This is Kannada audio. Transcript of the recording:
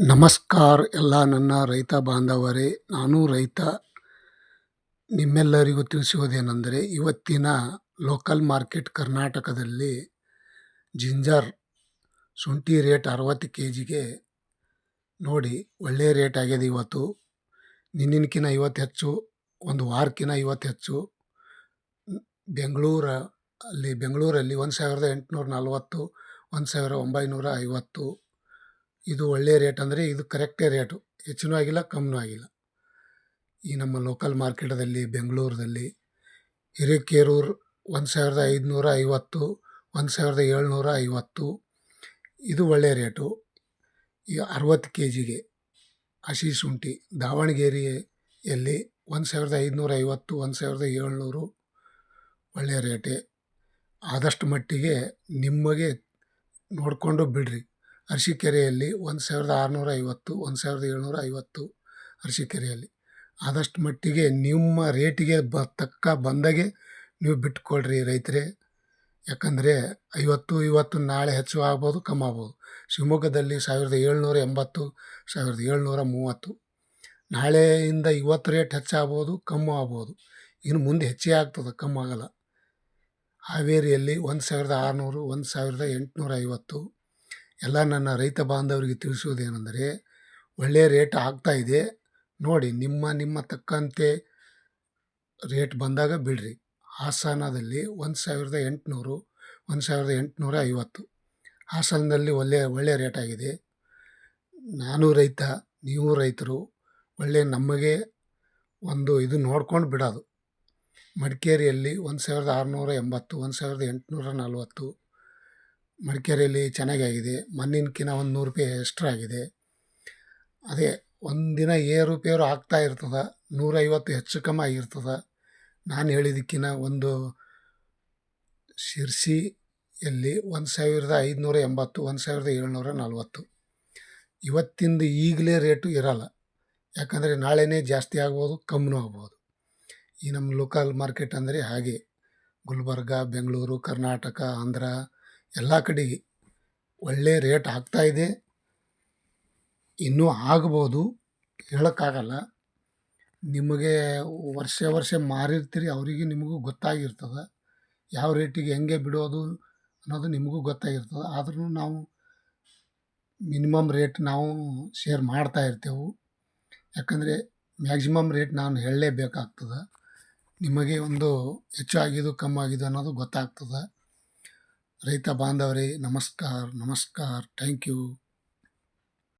ನಮಸ್ಕಾರ ಎಲ್ಲ ನನ್ನ ರೈತ ಬಾಂಧವರೇ. ನಾನು ರೈತ. ನಿಮ್ಮೆಲ್ಲರಿಗೂ ತಿಳಿಸುವುದೇನೆಂದರೆ, ಇವತ್ತಿನ ಲೋಕಲ್ ಮಾರ್ಕೆಟ್ ಕರ್ನಾಟಕದಲ್ಲಿ ಜಿಂಜರ್ ಶುಂಠಿ ರೇಟ್ ಅರವತ್ತು ಕೆ ಜಿಗೆ ನೋಡಿ ಒಳ್ಳೆಯ ರೇಟ್ ಆಗಿದೆ ಇವತ್ತು. ನಿನ್ನಿನಕಿನ ಇವತ್ತು ಹೆಚ್ಚು ಒಂದು ವಾರಕ್ಕಿಂತ ಇವತ್ತು ಹೆಚ್ಚು ಬೆಂಗಳೂರು ಅಲ್ಲಿ ಬೆಂಗಳೂರಲ್ಲಿ ಒಂದು ಸಾವಿರದ ಎಂಟುನೂರ ನಲ್ವತ್ತು, ಒಂದು ಸಾವಿರ ಒಂಬೈನೂರ ಐವತ್ತು. ಇದು ಒಳ್ಳೆಯ ರೇಟ್ ಅಂದರೆ ಇದು ಕರೆಕ್ಟೇ ರೇಟು. ಹೆಚ್ಚಿನೂ ಆಗಿಲ್ಲ, ಕಮ್ಮಿನೂ ಆಗಿಲ್ಲ. ಈ ನಮ್ಮ ಲೋಕಲ್ ಮಾರ್ಕೆಟದಲ್ಲಿ ಬೆಂಗಳೂರಲ್ಲಿ ಹಿರೇಕೇರೂರು ಒಂದು ಸಾವಿರದ ಐದುನೂರ ಐವತ್ತು, ಒಂದು ಸಾವಿರದ ಏಳ್ನೂರ ಐವತ್ತು. ಇದು ಒಳ್ಳೆಯ ರೇಟು. ಈ ಅರವತ್ತು ಕೆ ಜಿಗೆ ಹಸಿ ಶುಂಠಿ ದಾವಣಗೆರೆಯಲ್ಲಿ ಒಂದು ಸಾವಿರದ ಐದುನೂರ ಐವತ್ತು, ಒಂದು ಸಾವಿರದ ಏಳ್ನೂರು ಒಳ್ಳೆಯ ರೇಟೇ. ಆದಷ್ಟು ಮಟ್ಟಿಗೆ ನಿಮಗೆ ನೋಡಿಕೊಂಡು ಬಿಡಿರಿ. ಅರಸೀಕೆರೆಯಲ್ಲಿ ಒಂದು ಸಾವಿರದ ಆರುನೂರ ಐವತ್ತು, ಒಂದು ಸಾವಿರದ ಏಳ್ನೂರ ಐವತ್ತು ಅರಸೀಕೆರೆಯಲ್ಲಿ. ಆದಷ್ಟು ಮಟ್ಟಿಗೆ ನಿಮ್ಮ ರೇಟಿಗೆ ಬ ತಕ್ಕ ಬಂದಾಗೆ ನೀವು ಬಿಟ್ಟುಕೊಳ್ರಿ ರೈತರೇ. ಯಾಕಂದರೆ ಐವತ್ತು ಇವತ್ತು ನಾಳೆ ಹೆಚ್ಚು ಆಗ್ಬೋದು, ಕಮ್ಮಿ ಆಗ್ಬೋದು. ಶಿವಮೊಗ್ಗದಲ್ಲಿ ಸಾವಿರದ ಏಳ್ನೂರ ಎಂಬತ್ತು, ಸಾವಿರದ ಏಳ್ನೂರ ಮೂವತ್ತು. ನಾಳೆಯಿಂದ ಇವತ್ತು ರೇಟ್ ಹೆಚ್ಚಾಗ್ಬೋದು ಕಮ್ಮಿ ಆಗ್ಬೋದು. ಇನ್ನು ಮುಂದೆ ಹೆಚ್ಚೇ ಆಗ್ತದೆ, ಕಮ್ಮಿ ಆಗಲ್ಲ. ಹಾವೇರಿಯಲ್ಲಿ ಒಂದು ಸಾವಿರದ ಆರುನೂರು, ಒಂದು ಸಾವಿರದ ಎಂಟುನೂರ ಐವತ್ತು. ಎಲ್ಲ ನನ್ನ ರೈತ ಬಾಂಧವರಿಗೆ ತಿಳಿಸುವುದೇನೆಂದರೆ ಒಳ್ಳೆಯ ರೇಟ್ ಆಗ್ತಾ ಇದೆ. ನೋಡಿ, ನಿಮ್ಮ ನಿಮ್ಮ ತಕ್ಕಂತೆ ರೇಟ್ ಬಂದಾಗ ಬಿಡ್ರಿ. ಹಾಸನದಲ್ಲಿ ಒಂದು ಸಾವಿರದ ಎಂಟುನೂರು, ಒಂದು ಸಾವಿರದ ಎಂಟುನೂರ ಐವತ್ತು. ಹಾಸನದಲ್ಲಿ ಒಳ್ಳೆಯ ಒಳ್ಳೆಯ ರೇಟ್ ಆಗಿದೆ. ನಾನು ರೈತ, ನೀವು ರೈತರು ಒಳ್ಳೆಯ ನಮಗೆ ಒಂದು ಇದು ನೋಡ್ಕೊಂಡು ಬಿಡೋದು. ಮಡಿಕೇರಿಯಲ್ಲಿ ಒಂದು ಸಾವಿರದ ಆರುನೂರ ಎಂಬತ್ತು, ಒಂದು ಸಾವಿರದ ಎಂಟುನೂರ ನಲ್ವತ್ತು ಮಡಿಕೇರಿಯಲ್ಲಿ ಚೆನ್ನಾಗಿ ಆಗಿದೆ. ಒಂದು ನೂರು ರೂಪಾಯಿ ಎಕ್ಸ್ಟ್ರಾ ಆಗಿದೆ. ಅದೇ ಒಂದಿನ ಏರುಪೇರು ಆಗ್ತಾ ಇರ್ತದೆ. ನೂರೈವತ್ತು ಹೆಚ್ಚು ಕಮ್ಮಿ ಆಗಿರ್ತದೆ. ನಾನು ಹೇಳಿದ್ದಕ್ಕಿಂತ ಒಂದು ಶಿರ್ಸಿಯಲ್ಲಿ ಒಂದು ಸಾವಿರದ ಐದುನೂರ ಎಂಬತ್ತು, ಒಂದು ಸಾವಿರದ ಏಳ್ನೂರ ನಲ್ವತ್ತು. ಇವತ್ತಿಂದ ಈಗಲೇ ರೇಟು ಇರಲ್ಲ. ಯಾಕಂದರೆ ನಾಳೆನೇ ಜಾಸ್ತಿ ಆಗ್ಬೋದು, ಕಮ್ಮಿನೂ ಆಗ್ಬೋದು. ಈ ನಮ್ಮ ಲೋಕಲ್ ಮಾರ್ಕೆಟ್ ಅಂದರೆ ಹಾಗೆ. ಗುಲ್ಬರ್ಗ, ಬೆಂಗಳೂರು, ಕರ್ನಾಟಕ, ಆಂಧ್ರ ಎಲ್ಲ ಕಡೆಗೆ ಒಳ್ಳೆಯ ರೇಟ್ ಆಗ್ತಾ ಇದೆ. ಇನ್ನೂ ಆಗ್ಬೋದು ಹೇಳೋಕ್ಕಾಗಲ್ಲ. ನಿಮಗೆ ವರ್ಷ ವರ್ಷ ಮಾರಿರ್ತೀರಿ, ಅವರಿಗೆ ನಿಮಗೂ ಗೊತ್ತಾಗಿರ್ತದೆ. ಯಾವ ರೇಟಿಗೆ ಹೆಂಗೆ ಬಿಡೋದು ಅನ್ನೋದು ನಿಮಗೂ ಗೊತ್ತಾಗಿರ್ತದೆ. ಆದ್ರೂ ನಾವು ಮಿನಿಮಮ್ ರೇಟ್ ನಾವು ಶೇರ್ ಮಾಡ್ತಾ ಇರ್ತೇವೆ. ಯಾಕಂದರೆ ಮ್ಯಾಕ್ಸಿಮಮ್ ರೇಟ್ ನಾನು ಹೇಳಲೇಬೇಕಾಗ್ತದೆ. ನಿಮಗೆ ಒಂದು ಕಮ್ಮಿ ಆಗಿದ್ದು ಅನ್ನೋದು ಗೊತ್ತಾಗ್ತದೆ. ರೈತ ಬಾಂಧವರೇ ನಮಸ್ಕಾರ ನಮಸ್ಕಾರ ಥ್ಯಾಂಕ್ ಯು.